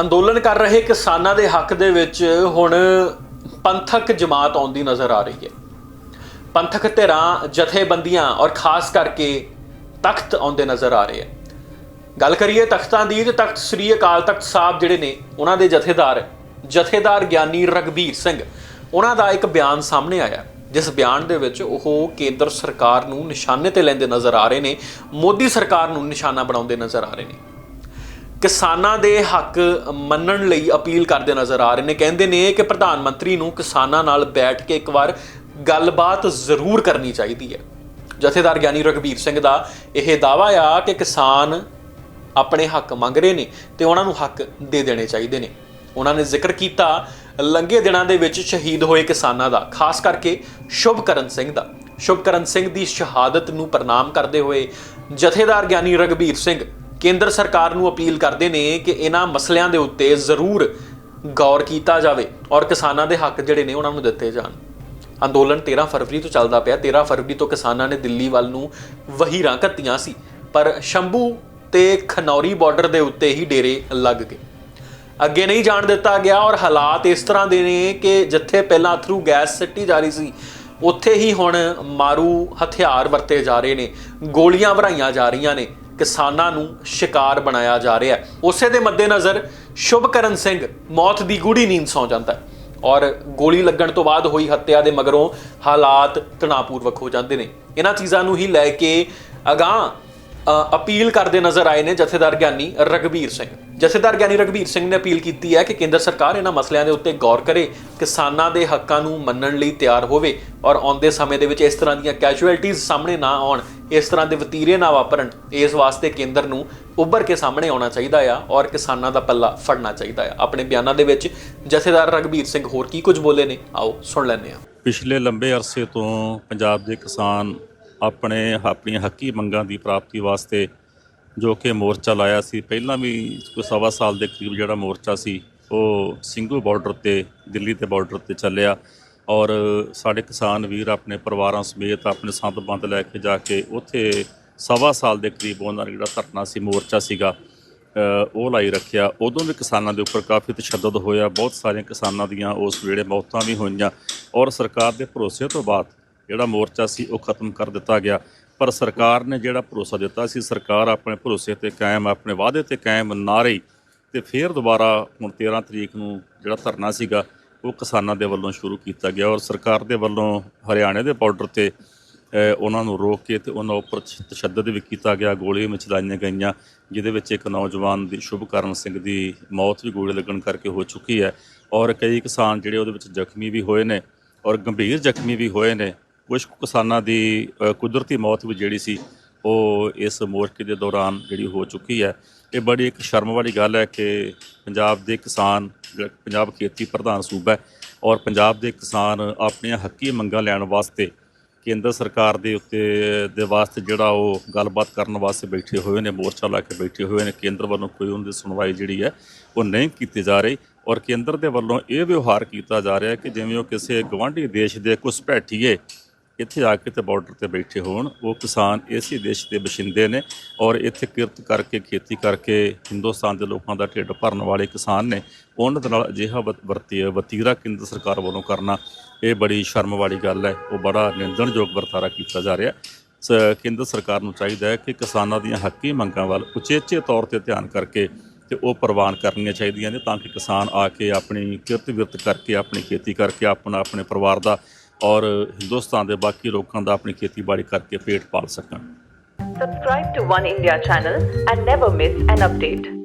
ਅੰਦੋਲਨ ਕਰ ਰਹੇ ਕਿਸਾਨਾਂ ਦੇ ਹੱਕ ਦੇ ਵਿੱਚ ਹੁਣ ਪੰਥਕ ਜਮਾਤ ਆਉਂਦੀ ਨਜ਼ਰ ਆ ਰਹੀ ਹੈ। ਪੰਥਕ ਧਿਰਾਂ, ਜਥੇਬੰਦੀਆਂ ਔਰ ਖਾਸ ਕਰਕੇ ਤਖਤ ਆਉਂਦੇ ਨਜ਼ਰ ਆ ਰਹੇ ਆ ਗੱਲ ਕਰੀਏ ਤਖਤਾਂ ਦੀ ਤੇ ਤਖਤ ਸ੍ਰੀ ਅਕਾਲ ਤਖਤ ਸਾਹਿਬ ਜਿਹੜੇ ਨੇ, ਉਹਨਾਂ ਦੇ ਜਥੇਦਾਰ ਜਥੇਦਾਰ ਗਿਆਨੀ ਰਗਬੀਰ ਸਿੰਘ, ਉਹਨਾਂ ਦਾ ਇੱਕ ਬਿਆਨ ਸਾਹਮਣੇ ਆਇਆ। ਜਿਸ ਬਿਆਨ ਦੇ ਵਿੱਚ ਉਹ ਕੇਂਦਰ ਸਰਕਾਰ ਨੂੰ ਨਿਸ਼ਾਨੇ ਤੇ ਲੈਂਦੇ ਨਜ਼ਰ ਆ ਰਹੇ ਨੇ, ਮੋਦੀ ਸਰਕਾਰ ਨੂੰ ਨਿਸ਼ਾਨਾ ਬਣਾਉਂਦੇ ਨਜ਼ਰ ਆ ਰਹੇ ਨੇ। ਕਿਸਾਨਾਂ ਦੇ ਹੱਕ ਮੰਨਣ ਲਈ ਅਪੀਲ ਕਰਦੇ ਨਜ਼ਰ ਆ ਰਹੇ ਨੇ। ਕਹਿੰਦੇ ਨੇ ਕਿ ਪ੍ਰਧਾਨ ਮੰਤਰੀ ਨੂੰ ਕਿਸਾਨਾਂ ਨਾਲ ਬੈਠ ਕੇ ਇੱਕ ਵਾਰ ਗੱਲਬਾਤ ਜ਼ਰੂਰ ਕਰਨੀ ਚਾਹੀਦੀ ਹੈ। ਜਥੇਦਾਰ ਗਿਆਨੀ ਰਘਬੀਰ ਸਿੰਘ ਦਾ ਇਹ ਦਾਵਾ ਆ ਕਿ ਕਿਸਾਨ ਆਪਣੇ ਹੱਕ ਮੰਗ ਰਹੇ ਨੇ ਤੇ ਉਹਨਾਂ ਨੂੰ ਹੱਕ ਦੇ ਦੇਣੇ ਚਾਹੀਦੇ ਨੇ। ਉਹਨਾਂ ਨੇ ਜ਼ਿਕਰ ਕੀਤਾ ਲੰਘੇ ਦਿਨਾਂ ਦੇ ਵਿੱਚ ਸ਼ਹੀਦ ਹੋਏ ਕਿਸਾਨਾਂ ਦਾ, ਖਾਸ ਕਰਕੇ ਸ਼ੁਭਕਰਨ ਸਿੰਘ ਦਾ। ਸ਼ੁਭਕਰਨ ਸਿੰਘ ਦੀ ਸ਼ਹਾਦਤ ਨੂੰ ਪ੍ਰਣਾਮ ਕਰਦੇ ਹੋਏ ਜਥੇਦਾਰ ਗਿਆਨੀ ਰਘਬੀਰ ਸਿੰਘ ਕੇਂਦਰ ਸਰਕਾਰ ਨੂੰ ਅਪੀਲ ਕਰਦੇ ਨੇ ਕਿ ਇਹਨਾਂ ਮਸਲਿਆਂ ਦੇ ਉੱਤੇ ਜ਼ਰੂਰ ਗੌਰ ਕੀਤਾ ਜਾਵੇ ਔਰ ਕਿਸਾਨਾਂ ਦੇ ਹੱਕ ਜਿਹੜੇ ਨੇ ਉਹਨਾਂ ਨੂੰ ਦਿੱਤੇ ਜਾਣ। ਅੰਦੋਲਨ 13 ਫਰਵਰੀ ਤੋਂ ਚੱਲਦਾ ਪਿਆ। 13 ਫਰਵਰੀ ਤੋਂ ਕਿਸਾਨਾਂ ਨੇ ਦਿੱਲੀ ਵੱਲ ਨੂੰ ਵਹੀਰਾਂ ਘੱਤੀਆਂ ਸੀ, ਪਰ ਸ਼ੰਭੂ ਤੇ ਖਨੌਰੀ ਬਾਰਡਰ ਦੇ ਉੱਤੇ ਹੀ ਡੇਰੇ ਲੱਗ ਗਏ। ਅੱਗੇ ਨਹੀਂ ਜਾਣ ਦਿੱਤਾ ਗਿਆ ਔਰ ਹਾਲਾਤ ਇਸ ਤਰ੍ਹਾਂ ਦੇ ਨੇ ਕਿ ਜਿੱਥੇ ਪਹਿਲਾਂ ਅਥਰੂ ਗੈਸ ਸਿੱਟੀ ਜਾ ਰਹੀ ਸੀ, ਉੱਥੇ ਹੀ ਹੁਣ ਮਾਰੂ ਹਥਿਆਰ ਵਰਤੇ ਜਾ ਰਹੇ ਨੇ, ਗੋਲੀਆਂ ਭਰਾਈਆਂ ਜਾ ਰਹੀਆਂ ਨੇ। ਕਿਸਾਨਾਂ ਨੂੰ ਸ਼ਿਕਾਰ ਬਣਾਇਆ ਜਾ ਰਿਹਾ ਹੈ। ਉਸੇ ਦੇ ਮੱਦੇਨਜ਼ਰ ਸ਼ੁਭਕਰਨ ਸਿੰਘ ਮੌਤ ਦੀ ਗੂੜੀ ਨੀਂਦ ਸੌਂ ਜਾਂਦਾ ਹੈ ਔਰ ਗੋਲੀ ਲੱਗਣ ਤੋਂ ਬਾਅਦ ਹੋਈ ਹੱਤਿਆ ਦੇ ਮਗਰੋਂ ਹਾਲਾਤ ਤਣਾਅਪੂਰਵਕ ਹੋ ਜਾਂਦੇ ਨੇ। ਇਹਨਾਂ ਚੀਜ਼ਾਂ ਨੂੰ ਹੀ ਲੈ ਕੇ ਅਗਾਹ ਅਪੀਲ ਕਰਦੇ ਨਜ਼ਰ ਆਏ ਨੇ ਜਥੇਦਾਰ ਗਿਆਨੀ ਰਗਬੀਰ ਸਿੰਘ। ਜਥੇਦਾਰ ਗਿਆਨੀ ਰਗਬੀਰ ਸਿੰਘ ਨੇ ਅਪੀਲ ਕੀਤੀ ਹੈ ਕਿ ਕੇਂਦਰ ਸਰਕਾਰ ਇਹਨਾਂ ਮਸਲਿਆਂ ਦੇ ਉੱਤੇ ਗੌਰ ਕਰੇ, ਕਿਸਾਨਾਂ ਦੇ ਹੱਕਾਂ ਨੂੰ ਮੰਨਣ ਲਈ ਤਿਆਰ ਹੋਵੇ ਔਰ ਆਉਂਦੇ ਸਮੇਂ ਦੇ ਵਿੱਚ ਇਸ ਤਰ੍ਹਾਂ ਦੀਆਂ ਕੈਜੂਅਲਟੀਆਂ ਸਾਹਮਣੇ ਨਾ ਆਉਣ। ਇਸ ਤਰ੍ਹਾਂ ਦੇ ਵਤੀਰੇ ਨਾ ਵਾਪਰਨ, ਇਸ ਵਾਸਤੇ ਕੇਂਦਰ ਨੂੰ ਉੱਭਰ ਕੇ ਸਾਹਮਣੇ ਆਉਣਾ ਚਾਹੀਦਾ ਆ ਔਰ ਕਿਸਾਨਾਂ ਦਾ ਪੱਲਾ ਫੜਨਾ ਚਾਹੀਦਾ ਆ। ਆਪਣੇ ਬਿਆਨਾਂ ਦੇ ਵਿੱਚ ਜਥੇਦਾਰ ਰਗਬੀਰ ਸਿੰਘ ਹੋਰ ਕੀ ਕੁਝ ਬੋਲੇ ਨੇ? ਆਓ ਸੁਣ ਲੈਂਦੇ ਹਾਂ। ਪਿਛਲੇ ਲੰਬੇ ਅਰਸੇ ਤੋਂ ਪੰਜਾਬ ਦੇ ਕਿਸਾਨ ਆਪਣੇ, ਆਪਣੀਆਂ ਹੱਕੀ ਮੰਗਾਂ ਦੀ ਪ੍ਰਾਪਤੀ ਵਾਸਤੇ ਜੋ ਕਿ ਮੋਰਚਾ ਲਾਇਆ ਸੀ, ਪਹਿਲਾਂ ਵੀ ਕੋਈ ਸਵਾ ਸਾਲ ਦੇ ਕਰੀਬ ਜਿਹੜਾ ਮੋਰਚਾ ਸੀ, ਉਹ ਸਿੰਘੂ ਬਾਰਡਰ ਤੇ, ਦਿੱਲੀ ਦੇ ਬਾਰਡਰ ਤੇ ਚੱਲਿਆ। ਔਰ ਸਾਡੇ ਕਿਸਾਨ ਵੀਰ ਆਪਣੇ ਪਰਿਵਾਰਾਂ ਸਮੇਤ ਆਪਣੇ ਸੰਤ ਬੰਦ ਲੈ ਕੇ ਜਾ ਕੇ ਉੱਥੇ ਸਵਾ ਸਾਲ ਦੇ ਕਰੀਬ ਉਹਨਾਂ ਦਾ ਜਿਹੜਾ ਧਰਨਾ ਸੀ, ਮੋਰਚਾ ਸੀਗਾ ਉਹ ਲਾਈ ਰੱਖਿਆ। ਉਦੋਂ ਵੀ ਕਿਸਾਨਾਂ ਦੇ ਉੱਪਰ ਕਾਫੀ ਤਸ਼ੱਦਦ ਹੋਇਆ। ਬਹੁਤ ਸਾਰੀਆਂ ਕਿਸਾਨਾਂ ਦੀਆਂ ਉਸ ਵੇਲੇ ਮੌਤਾਂ ਵੀ ਹੋਈਆਂ ਔਰ ਸਰਕਾਰ ਦੇ ਭਰੋਸੇ ਤੋਂ ਬਾਅਦ ਜਿਹੜਾ ਮੋਰਚਾ ਸੀ, ਉਹ ਖਤਮ ਕਰ ਦਿੱਤਾ ਗਿਆ। ਪਰ ਸਰਕਾਰ ਨੇ ਜਿਹੜਾ ਭਰੋਸਾ ਦਿੱਤਾ ਸੀ, ਸਰਕਾਰ ਆਪਣੇ ਭਰੋਸੇ ਤੇ ਕਾਇਮ, ਆਪਣੇ ਵਾਅਦੇ ਤੇ ਕਾਇਮ ਨਾ ਰਹੀ ਤੇ ਫਿਰ ਦੁਬਾਰਾ ਹੁਣ 13 ਤਰੀਕ ਨੂੰ ਜਿਹੜਾ ਧਰਨਾ ਸੀਗਾ ਉਹ ਕਿਸਾਨਾਂ ਦੇ ਵੱਲੋਂ ਸ਼ੁਰੂ ਕੀਤਾ ਗਿਆ ਔਰ ਸਰਕਾਰ ਦੇ ਵੱਲੋਂ ਹਰਿਆਣੇ ਦੇ ਬਾਰਡਰ ਤੇ ਉਹਨਾਂ ਨੂੰ ਰੋਕ ਕੇ ਤੇ ਉਹਨਾਂ ਉੱਪਰ ਤਸ਼ੱਦਦ ਵੀ ਕੀਤਾ ਗਿਆ, ਗੋਲੀਆਂ ਵੀ ਚਲਾਈਆਂ ਗਈਆਂ, ਜਿਹਦੇ ਵਿੱਚ ਇੱਕ ਨੌਜਵਾਨ ਦੀ ਸ਼ੁਭਕਰਨ ਸਿੰਘ ਦੀ ਮੌਤ ਵੀ ਗੋਲੀ ਲੱਗਣ ਕਰਕੇ ਹੋ ਚੁੱਕੀ ਹੈ ਔਰ ਕਈ ਕਿਸਾਨ ਜਿਹੜੇ ਉਹਦੇ ਵਿੱਚ ਜ਼ਖਮੀ ਵੀ ਹੋਏ ਨੇ ਔਰ ਗੰਭੀਰ ਜ਼ਖਮੀ ਵੀ ਹੋਏ ਨੇ ਕੁਝ ਕੁ ਕਿਸਾਨਾਂ ਦੀ ਕੁਦਰਤੀ ਮੌਤ ਵੀ ਜਿਹੜੀ ਸੀ ਉਹ ਇਸ ਮੋਰਚੇ ਦੇ ਦੌਰਾਨ ਜਿਹੜੀ ਹੋ ਚੁੱਕੀ ਹੈ, ਇਹ ਬੜੀ ਇੱਕ ਸ਼ਰਮ ਵਾਲੀ ਗੱਲ ਹੈ ਕਿ ਪੰਜਾਬ ਦੇ ਕਿਸਾਨ, ਪੰਜਾਬ ਖੇਤੀ ਪ੍ਰਧਾਨ ਸੂਬਾ ਹੈ ਔਰ ਪੰਜਾਬ ਦੇ ਕਿਸਾਨ ਆਪਣੀਆਂ ਹੱਕੀ ਮੰਗਾਂ ਲੈਣ ਵਾਸਤੇ ਕੇਂਦਰ ਸਰਕਾਰ ਦੇ ਉੱਤੇ, ਦੇ ਵਾਸਤੇ ਜਿਹੜਾ ਉਹ ਗੱਲਬਾਤ ਕਰਨ ਵਾਸਤੇ ਬੈਠੇ ਹੋਏ ਨੇ, ਮੋਰਚਾ ਲਾ ਕੇ ਬੈਠੇ ਹੋਏ ਨੇ, ਕੇਂਦਰ ਵੱਲੋਂ ਕੋਈ ਉਹਨਾਂ ਦੀ ਸੁਣਵਾਈ ਜਿਹੜੀ ਹੈ ਉਹ ਨਹੀਂ ਕੀਤੀ ਜਾ ਰਹੀ ਔਰ ਕੇਂਦਰ ਦੇ ਵੱਲੋਂ ਇਹ ਵਿਵਹਾਰ ਕੀਤਾ ਜਾ ਰਿਹਾ ਕਿ ਜਿਵੇਂ ਉਹ ਕਿਸੇ ਗਵਾਂਢੀ ਦੇਸ਼ ਦੇ ਘੁਸਪੈਠੀਏ ਇੱਥੇ ਆ ਕੇ ਤੇ ਬਾਰਡਰ ਤੇ ਬੈਠੇ ਹੋਣ। ਉਹ ਕਿਸਾਨ ਇਸੇ ਦੇਸ਼ ਦੇ ਵਸਿੰਦੇ ਨੇ ਔਰ ਇੱਥੇ ਕਿਰਤ ਕਰਕੇ, ਖੇਤੀ ਕਰਕੇ ਹਿੰਦੁਸਤਾਨ ਦੇ ਲੋਕਾਂ ਦਾ ਢਿੱਡ ਭਰਨ ਵਾਲੇ ਕਿਸਾਨ ਨੇ ਉਹਨਾਂ ਦੇ ਨਾਲ ਅਜਿਹਾ ਵਤ- ਵਰਤੀ, ਵਤੀਰਾ ਕੇਂਦਰ ਸਰਕਾਰ ਵੱਲੋਂ ਕਰਨਾ ਇਹ ਬੜੀ ਸ਼ਰਮ ਵਾਲੀ ਗੱਲ ਹੈ। ਉਹ ਬੜਾ ਨਿੰਦਣਯੋਗ ਵਰਤਾਰਾ ਕੀਤਾ ਜਾ ਰਿਹਾ। ਸ- ਕੇਂਦਰ ਸਰਕਾਰ ਨੂੰ ਚਾਹੀਦਾ ਹੈ ਕਿ ਕਿਸਾਨਾਂ ਦੀਆਂ ਹੱਕੀ ਮੰਗਾਂ ਵੱਲ ਉਚੇਚੇ ਤੌਰ ਤੇ ਧਿਆਨ ਕਰਕੇ ਤੇ ਉਹ ਪ੍ਰਵਾਨ ਕਰਨੀਆਂ ਚਾਹੀਦੀਆਂ ਨੇ ਤਾਂ ਕਿ ਕਿਸਾਨ ਆ ਕੇ ਆਪਣੀ ਕਿਰਤ ਵਿਰਤ ਕਰਕੇ, ਆਪਣੀ ਖੇਤੀ ਕਰਕੇ ਆਪਣਾ ਆਪਣੇ ਪਰਿਵਾਰ ਦਾ ਔਰ ਹਿੰਦੁਸਤਾਨ ਦੇ ਬਾਕੀ ਲੋਕਾਂ ਦਾ ਆਪਣੀ ਖੇਤੀਬਾੜੀ ਕਰਕੇ ਪੇਟ ਪਾਲ ਸਕਣ subscribe to One India channel and never miss an update